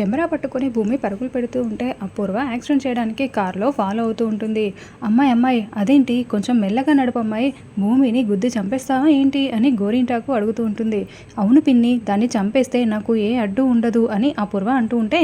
Camera పట్టుకొని భూమి పరుగులు పెడుతూ ఉంటే అపూర్వ యాక్సిడెంట్ చేయడానికి కారులో ఫాలో అవుతూ ఉంటుంది. అమ్మాయి అమ్మాయి అదేంటి? కొంచెం మెల్లగా నడపమ్మాయి భూమిని గుద్ది చంపేస్తావా ఏంటి? అని గోరింటాకు అడుగుతూ ఉంటుంది. అవును పిన్ని దాన్ని చంపేస్తే నాకు ఏ అడ్డు ఉండదు అని అపూర్వ అంటూ ఉంటే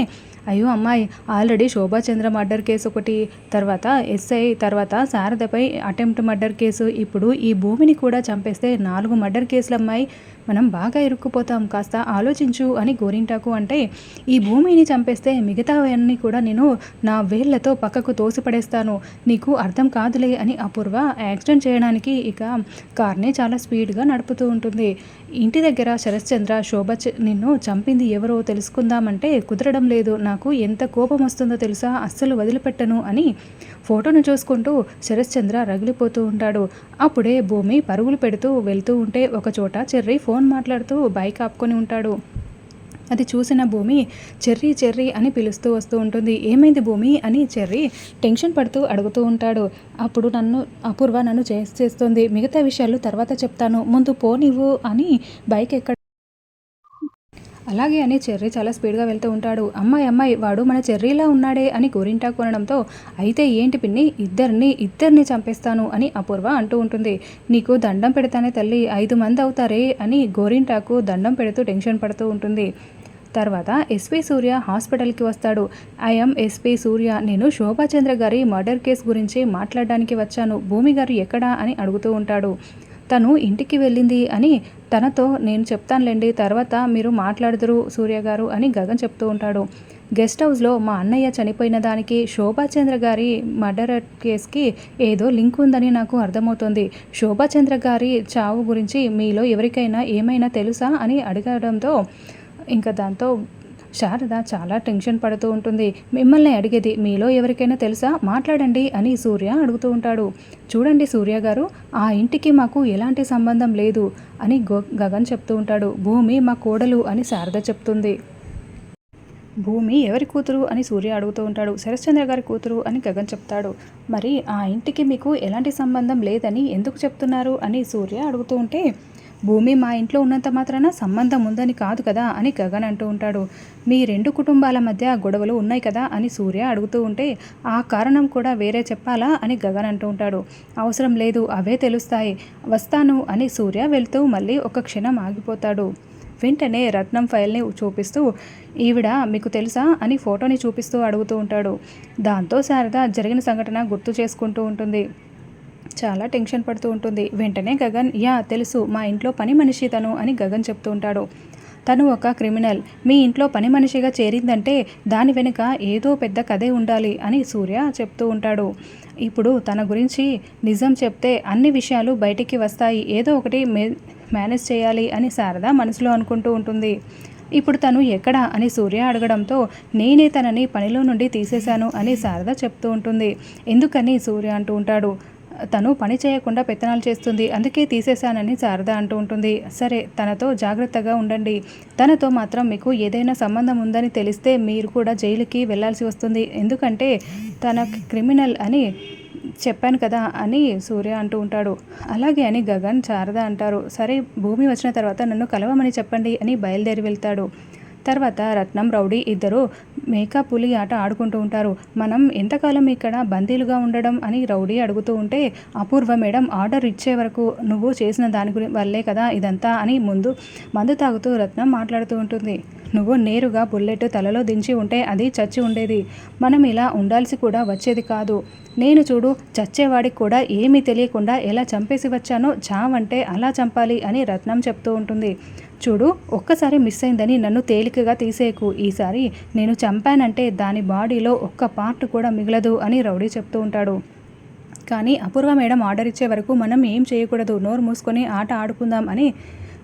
అయ్యో అమ్మాయి ఆల్రెడీ శోభాచంద్ర మర్డర్ కేసు ఒకటి తర్వాత ఎస్ఐ తర్వాత శారదపై అటెంప్ట్ మర్డర్ కేసు. ఇప్పుడు ఈ భూమిని కూడా చంపేస్తే నాలుగు మర్డర్ కేసులు అమ్మాయి మనం బాగా ఇరుక్కుపోతాం కాస్త ఆలోచించు అని గోరింటాకు అంటే ఈ భూమిని చంపేస్తే మిగతావన్నీ కూడా నేను నా వేళ్ళతో పక్కకు తోసిపడేస్తాను. నీకు అర్థం కాదులే అని అపూర్వ యాక్సిడెంట్ చేయడానికి ఇక కార్ని చాలా స్పీడ్గా నడుపుతూ ఉంటుంది. ఇంటి దగ్గర శరశ్చంద్ర శోభ చ- నిన్ను చంపింది ఎవరో తెలుసుకుందామంటే కుదరడం లేదు. నా నాకు ఎంత కోపం వస్తుందో తెలుసా? అస్సలు వదిలిపెట్టను అని ఫోటోను చూసుకుంటూ శరశ్చంద్ర రగిలిపోతూ ఉంటాడు. అప్పుడే భూమి పరుగులు పెడుతూ వెళ్తూ ఉంటే ఒక చోట చెర్రీ ఫోన్ మాట్లాడుతూ బైక్ ఆపుకొని ఉంటాడు. అది చూసిన భూమి చెర్రీ చెర్రీ అని పిలుస్తూ వస్తూ ఉంటుంది. ఏమైంది భూమి? అని చెర్రీ టెన్షన్ పడుతూ అడుగుతూ ఉంటాడు. అప్పుడు నన్ను అపూర్వ నన్ను చేసి చేస్తుంది. మిగతా విషయాలు తర్వాత చెప్తాను. ముందు పోనివ్వు అని బైక్ ఎక్కడ అలాగే అని చెర్రీ చాలా స్పీడ్గా వెళ్తూ ఉంటాడు. అమ్మాయి అమ్మాయి వాడు మన చెర్రీలా ఉన్నాడే అని గోరింటా కొనడంతో అయితే ఏంటి పిన్ని ఇద్దరిని ఇద్దరిని చంపేస్తాను అని అపూర్వ అంటూ ఉంటుంది. నీకు దండం పెడతానే తల్లి ఐదు మంది అవుతారే అని గోరింటాకు దండం పెడుతూ టెన్షన్ పడుతూ ఉంటుంది. తర్వాత ఎస్పీ సూర్య హాస్పిటల్కి వస్తాడు. ఐఎమ్ ఎస్పీ సూర్య నేను శోభాచంద్ర గారి మర్డర్ కేసు గురించి మాట్లాడడానికి వచ్చాను. భూమి గారు ఎక్కడా? అని అడుగుతూ ఉంటాడు. తను ఇంటికి వెళ్ళింది అని తనతో నేను చెప్తానులేండి తర్వాత మీరు మాట్లాడుదురు సూర్య గారు అని గగన్ చెప్తూ ఉంటాడు. గెస్ట్ హౌస్లో మా అన్నయ్య చనిపోయిన దానికి శోభాచంద్ర గారి మర్డర్ కేసుకి ఏదో లింక్ ఉందని నాకు అర్థమవుతుంది. శోభాచంద్ర గారి చావు గురించి మీలో ఎవరికైనా ఏమైనా తెలుసా అని అడగడంతో ఇంకా దాంతో శారద చాలా టెన్షన్ పడుతూ ఉంటుంది. మిమ్మల్ని అడిగేది మీలో ఎవరికైనా తెలుసా? మాట్లాడండి అని సూర్య అడుగుతూ ఉంటాడు. చూడండి సూర్య గారు ఆ ఇంటికి మాకు ఎలాంటి సంబంధం లేదు అని గగన్ చెప్తూ ఉంటాడు. భూమి మా కోడలు అని శారద చెప్తుంది. భూమి ఎవరి కూతురు అని సూర్య అడుగుతూ ఉంటాడు. శరశ్చంద్ర గారి కూతురు అని గగన్ చెప్తాడు. మరి ఆ ఇంటికి మీకు ఎలాంటి సంబంధం లేదని ఎందుకు చెప్తున్నారు? అని సూర్య అడుగుతూ ఉంటే భూమి మా ఇంట్లో ఉన్నంత మాత్రాన సంబంధం ఉందని కాదు కదా అని గగన్ అంటూ ఉంటాడు. మీ రెండు కుటుంబాల మధ్య గొడవలు ఉన్నాయి కదా అని సూర్య అడుగుతూ ఉంటే ఆ కారణం కూడా వేరే చెప్పాలా అని గగన్ అంటూ ఉంటాడు. అవసరం లేదు అవే తెలుస్తాయి. వస్తాను అని సూర్య వెళ్తూ మళ్ళీ ఒక క్షణం ఆగిపోతాడు. వెంటనే రత్నం ఫైల్ని చూపిస్తూ ఈవిడ మీకు తెలుసా? అని ఫోటోని చూపిస్తూ అడుగుతూ ఉంటాడు. దాంతో శారద జరిగిన సంఘటన గుర్తు చేసుకుంటూ ఉంటుంది. చాలా టెన్షన్ పడుతూ ఉంటుంది. వెంటనే గగన్ యా తెలుసు మా ఇంట్లో పని మనిషి తను అని గగన్ చెప్తూ ఉంటాడు. తను ఒక క్రిమినల్. మీ ఇంట్లో పని మనిషిగా చేరిందంటే దాని వెనుక ఏదో పెద్ద కథే ఉండాలి అని సూర్య చెప్తూ ఉంటాడు. ఇప్పుడు తన గురించి నిజం చెప్తే అన్ని విషయాలు బయటికి వస్తాయి. ఏదో ఒకటి మే మేనేజ్ చేయాలి అని శారద మనసులో అనుకుంటూ ఉంటుంది. ఇప్పుడు తను ఎక్కడ అని సూర్య అడగడంతో నేనే తనని పనిలో నుండి తీసేశాను అని శారద చెప్తూ ఉంటుంది. ఎందుకని? సూర్య అంటూ ఉంటాడు. తను పని చేయకుండా పెత్తనాలు చేస్తుంది. అందుకే తీసేశానని శారద అంటూ ఉంటుంది. సరే తనతో జాగ్రత్తగా ఉండండి. తనతో మాత్రం మీకు ఏదైనా సంబంధం ఉందని తెలిస్తే మీరు కూడా జైలుకి వెళ్ళాల్సి వస్తుంది. ఎందుకంటే తన క్రిమినల్ అని చెప్పాను కదా అని సూర్య అంటూ ఉంటాడు. అలాగే అని గగన్ శారద అంటారు. సరే భూమి వచ్చిన తర్వాత నన్ను కలవమని చెప్పండి అని బయలుదేరి వెళ్తాడు. తర్వాత రత్నం రౌడీ ఇద్దరు మేకా పులి ఆట ఆడుకుంటూ ఉంటారు. మనం ఎంతకాలం ఇక్కడ బందీలుగా ఉండడం అని రౌడీ అడుగుతూ ఉంటే అపూర్వ మేడం ఆర్డర్ ఇచ్చే వరకు నువ్వు చేసిన దాని గురి వల్లే కదా ఇదంతా అని ముందు మందు తాగుతూ రత్నం మాట్లాడుతూ ఉంటుంది. నువ్వు నేరుగా బుల్లెట్ తలలో దించి ఉంటే అది చచ్చి ఉండేది. మనం ఇలా ఉండాల్సి కూడా వచ్చేది కాదు. నేను చూడు చచ్చేవాడికి కూడా ఏమీ తెలియకుండా ఎలా చంపేసి వచ్చానో చావంటే అలా చంపాలి అని రత్నం చెప్తూ ఉంటుంది. చూడు ఒక్కసారి మిస్ అయిందని నన్ను తేలికగా తీసేయకు ఈసారి. నేను చంపానంటే దాని బాడీలో ఒక్క పార్ట్ కూడా మిగలదు అని రౌడీ చెప్తూ ఉంటాడు. కానీ అపూర్వ మేడం ఆర్డర్ ఇచ్చే వరకు మనం ఏం చేయకూడదు నోరు మూసుకొని ఆట ఆడుకుందాం అని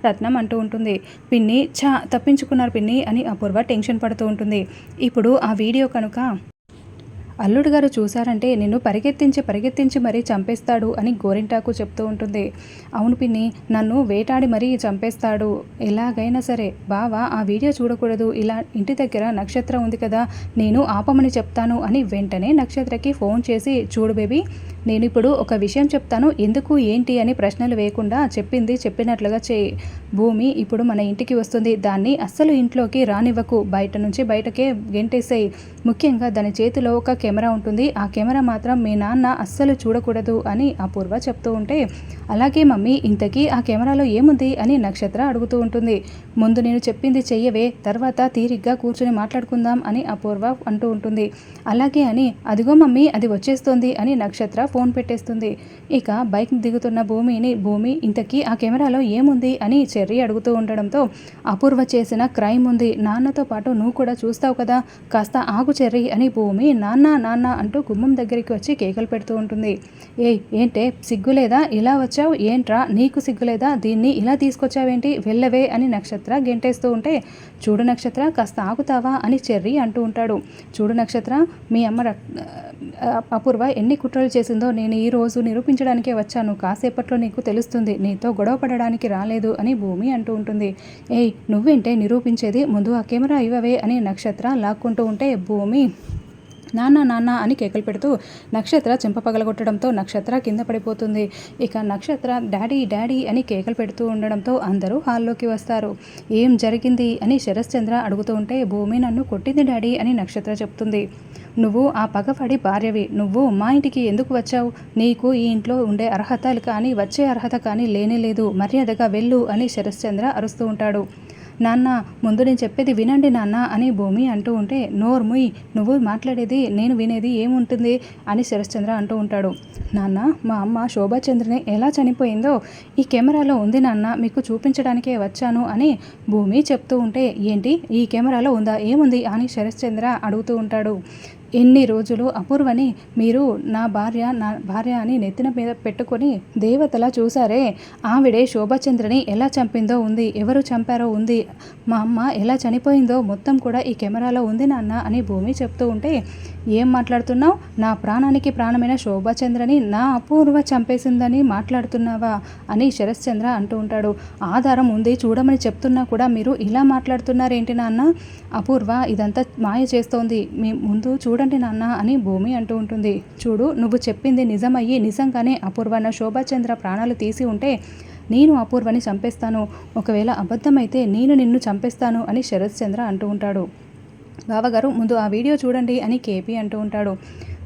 రత్నం అంటూ ఉంటుంది. పిన్ని చా తప్పించుకున్నారు పిన్ని అని అపూర్వ టెన్షన్ పడుతూ ఉంటుంది. ఇప్పుడు ఆ వీడియో కనుక అల్లుడు గారు చూశారంటే నిన్ను పరిగెత్తించి పరిగెత్తించి మరీ చంపేస్తాడు అని గోరింటాకు చెప్తూ ఉంటుంది. అవును పిన్ని నన్ను వేటాడి మరీ చంపేస్తాడు. ఎలాగైనా సరే బావా ఆ వీడియో చూడకూడదు. ఇలా ఇంటి దగ్గర నక్షత్రం ఉంది కదా నేను ఆపమని చెప్తాను అని వెంటనే నక్షత్రకి ఫోన్ చేసి చూడు బేబీ నేను ఇప్పుడు ఒక విషయం చెప్తాను. ఎందుకు ఏంటి అని ప్రశ్నలు వేయకుండా చెప్పింది చెప్పినట్లుగా చేయి. భూమి ఇప్పుడు మన ఇంటికి వస్తుంది. దాన్ని అస్సలు ఇంట్లోకి రానివ్వకు. బయట నుంచి బయటకే గెంటేసేయి. ముఖ్యంగా దాని చేతిలో ఒక కెమెరా ఉంటుంది. ఆ కెమెరా మాత్రం మీ నాన్న అస్సలు చూడకూడదు అని అపూర్వ చెప్తూ ఉంటే అలాగే మమ్మీ ఇంతకీ ఆ కెమెరాలో ఏముంది? అని నక్షత్ర అడుగుతూ ఉంటుంది. ముందు నేను చెప్పింది చెయ్యవే తర్వాత తీరిగ్గా కూర్చుని మాట్లాడుకుందాం అని అపూర్వ అంటూ ఉంటుంది. అలాగే అని అదిగో మమ్మీ అది వచ్చేస్తుంది అని నక్షత్ర ఫోన్ పెట్టేస్తుంది. ఇక బైక్ దిగుతున్న భూమిని భూమి ఇంతకీ ఆ కెమెరాలో ఏముంది? అని చెర్రీ అడుగుతూ ఉండడంతో అపూర్వ చేసిన క్రైమ్ ఉంది. నాన్నతో పాటు నువ్వు కూడా చూస్తావు కదా కాస్త ఆగు చెర్రీ అని భూమి నాన్న నాన్న అంటూ గుమ్మం దగ్గరికి వచ్చి కేకలు పెడుతూ ఉంటుంది. ఏయ్ ఏంటే సిగ్గులేదా? ఇలా వచ్చావు? ఏంట్రా? నీకు సిగ్గులేదా? దీన్ని ఇలా తీసుకొచ్చావేంటి? వెళ్ళవే అని నక్షత్ర గెంటేస్తూ ఉంటే చూడు నక్షత్ర కాస్త ఆగుతావా అని చెర్రీ అంటూ ఉంటాడు. చూడు నక్షత్ర మీ అమ్మ అపూర్వ ఎన్ని కుట్రలు చేసిందో నేను ఈ రోజు నిరూపించడానికే వచ్చాను. కాసేపట్లో నీకు తెలుస్తుంది. నీతో గొడవ పడడానికి రాలేదు అని భూమి అంటూ ఉంటుంది. ఏయ్ నువ్వేంటే నిరూపించేది ముందు ఆ కెమెరా ఇవ్వవే అని నక్షత్ర లాక్కుంటూ ఉంటే భూమి భూమి. నాన్న నాన్న అని కేకలు పెడుతూ నక్షత్ర చెంప పగలగొట్టడంతో నక్షత్ర కింద పడిపోతుంది. ఇక నక్షత్ర డాడీ డాడీ అని కేకలు పెడుతూ ఉండడంతో అందరూ హాల్లోకి వస్తారు. ఏం జరిగింది అని శరశ్చంద్ర అడుగుతూ ఉంటే భూమి నన్ను కొట్టింది డాడీ అని నక్షత్ర చెప్తుంది. నువ్వు ఆ పగపడి భార్యవి. నువ్వు మా ఇంటికి ఎందుకు వచ్చావు? నీకు ఈ ఇంట్లో ఉండే అర్హతలు కానీ వచ్చే అర్హత కానీ లేనే లేదు. మర్యాదగా వెళ్ళు అని శరశ్చంద్ర అరుస్తూ ఉంటాడు. నాన్న ముందు నేను చెప్పేది వినండి నాన్న అని భూమి అంటూ ఉంటే నోర్ముయ్ నువ్వు మాట్లాడేది నేను వినేది ఏముంటుంది అని శరశ్చంద్ర అంటూ ఉంటాడు. నాన్న మా అమ్మ శోభాచంద్రని ఎలా చనిపోయిందో ఈ కెమెరాలో ఉంది నాన్న మీకు చూపించడానికే వచ్చాను అని భూమి చెప్తూ ఉంటే ఏంటి ఈ కెమెరాలో ఉందా ఏముంది అని శరశ్చంద్ర అడుగుతూ ఉంటాడు. ఎన్ని రోజులు అపూర్వని మీరు నా భార్య నా భార్య అని నెత్తిన మీద పెట్టుకొని దేవతలా చూసారే ఆవిడే శోభచంద్రని ఎలా చంపిందో ఉంది ఎవరు చంపారో ఉంది మా అమ్మ ఎలా చనిపోయిందో మొత్తం కూడా ఈ కెమెరాలో ఉంది నాన్న అని భూమి చెప్తూ ఉంటే ఏం మాట్లాడుతున్నావు? నా ప్రాణానికి ప్రాణమైన శోభాచంద్రని నా అపూర్వ చంపేసిందని మాట్లాడుతున్నావా? అని శరశ్చంద్ర అంటూ ఉంటాడు. ఆధారం ఉంది చూడమని చెప్తున్నా కూడా మీరు ఇలా మాట్లాడుతున్నారేంటి నాన్న? అపూర్వ ఇదంతా మాయ చేస్తోంది. మీ ముందు చూడ చూడండి నాన్న అని భూమి అంటూ ఉంటుంది. చూడు నువ్వు చెప్పింది నిజమయ్యి నిజంగానే అపూర్వ నా శోభాచంద్ర ప్రాణాలు తీసి ఉంటే నేను అపూర్వని చంపేస్తాను. ఒకవేళ అబద్ధమైతే నేను నిన్ను చంపేస్తాను అని శరత్చంద్ర అంటూ ఉంటాడు. బావగారు ముందు ఆ వీడియో చూడండి అని కేపీ అంటూ ఉంటాడు.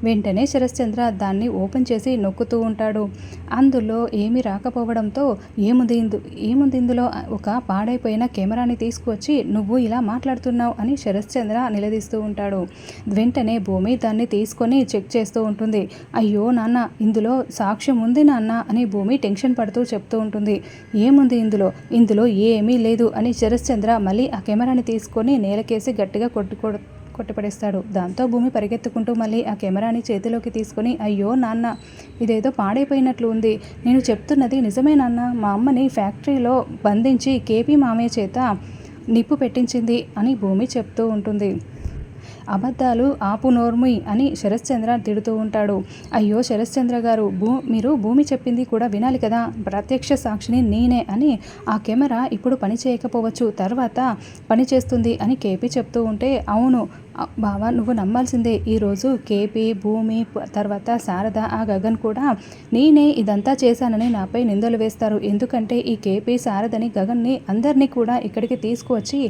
వెంటనే శరశ్చంద్ర దాన్ని ఓపెన్ చేసి నొక్కుతూ ఉంటాడు. అందులో ఏమీ రాకపోవడంతో ఏముంది ఇందు ఏముంది ఇందులో? ఒక పాడైపోయిన కెమెరాని తీసుకువచ్చి నువ్వు ఇలా మాట్లాడుతున్నావు అని శరశ్చంద్ర నిలదీస్తూ ఉంటాడు. వెంటనే భూమి దాన్ని తీసుకొని చెక్ చేస్తూ ఉంటుంది. అయ్యో నాన్న ఇందులో సాక్ష్యం ఉంది నాన్న అని భూమి టెన్షన్ పడుతూ చెప్తూ ఉంటుంది. ఏముంది ఇందులో? ఇందులో ఏమీ లేదు అని శరశ్చంద్ర మళ్ళీ ఆ కెమెరాని తీసుకొని నేలకేసి గట్టిగా కొట్టుకో కొట్టిపడేస్తాడు. దాంతో భూమి పరిగెత్తుకుంటూ మళ్ళీ ఆ కెమెరాని చేతిలోకి తీసుకొని అయ్యో నాన్న ఇదేదో పాడైపోయినట్లు ఉంది. నేను చెప్తున్నది నిజమే నాన్న. మా అమ్మని ఫ్యాక్టరీలో బంధించి కేపీ మామయ్య చేత నిప్పు పెట్టించింది అని భూమి చెప్తూ ఉంటుంది. అబద్ధాలు ఆపు నోర్మి అని శరశ్చంద్ర తిడుతూ ఉంటాడు. అయ్యో శరశ్చంద్ర గారు భూ మీరు భూమి చెప్పింది కూడా వినాలి కదా. ప్రత్యక్ష సాక్షిని నేనే అని ఆ కెమెరా ఇప్పుడు పని చేయకపోవచ్చు. తర్వాత పని చేస్తుంది అని కేపీ చెప్తూ ఉంటే అవును బావా నువ్వు నమ్మాల్సిందే. ఈరోజు కేపీ భూమి తర్వాత శారద ఆ గగన్ కూడా నేనే ఇదంతా చేశానని నాపై నిందలు వేస్తారు. ఎందుకంటే ఈ కేపీ శారదని గగన్ని అందరినీ కూడా ఇక్కడికి తీసుకువచ్చి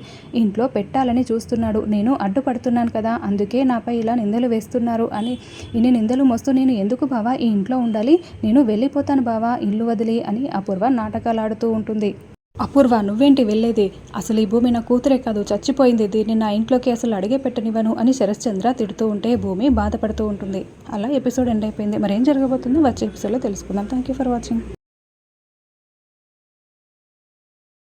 ఇంట్లో పెట్టాలని చూస్తున్నాడు. నేను అడ్డుపడుతున్నాను కదా అందుకే నాపై ఇలా నిందలు వేస్తున్నారు అని ఇన్ని నిందలు మోస్తూ నేను ఎందుకు బావా ఈ ఇంట్లో ఉండాలి? నేను వెళ్ళిపోతాను బావా ఇల్లు వదిలి అని అపూర్వ నాటకాలు ఆడుతూ ఉంటుంది. అపూర్వ నువ్వేంటి వెళ్ళేది? అసలు ఈ భూమి నా కూతురే కాదు చచ్చిపోయింది. దీన్ని నా ఇంట్లోకి అసలు అడిగే పెట్టనివ్వను అని శరశ్చంద్ర తిడుతూ ఉంటే భూమి బాధపడుతూ ఉంటుంది. అలా ఎపిసోడ్ ఎండ్ అయిపోయింది. మరి ఏం జరగబోతుందో వచ్చే ఎపిసోడ్లో తెలుసుకుందాం. Thank you for watching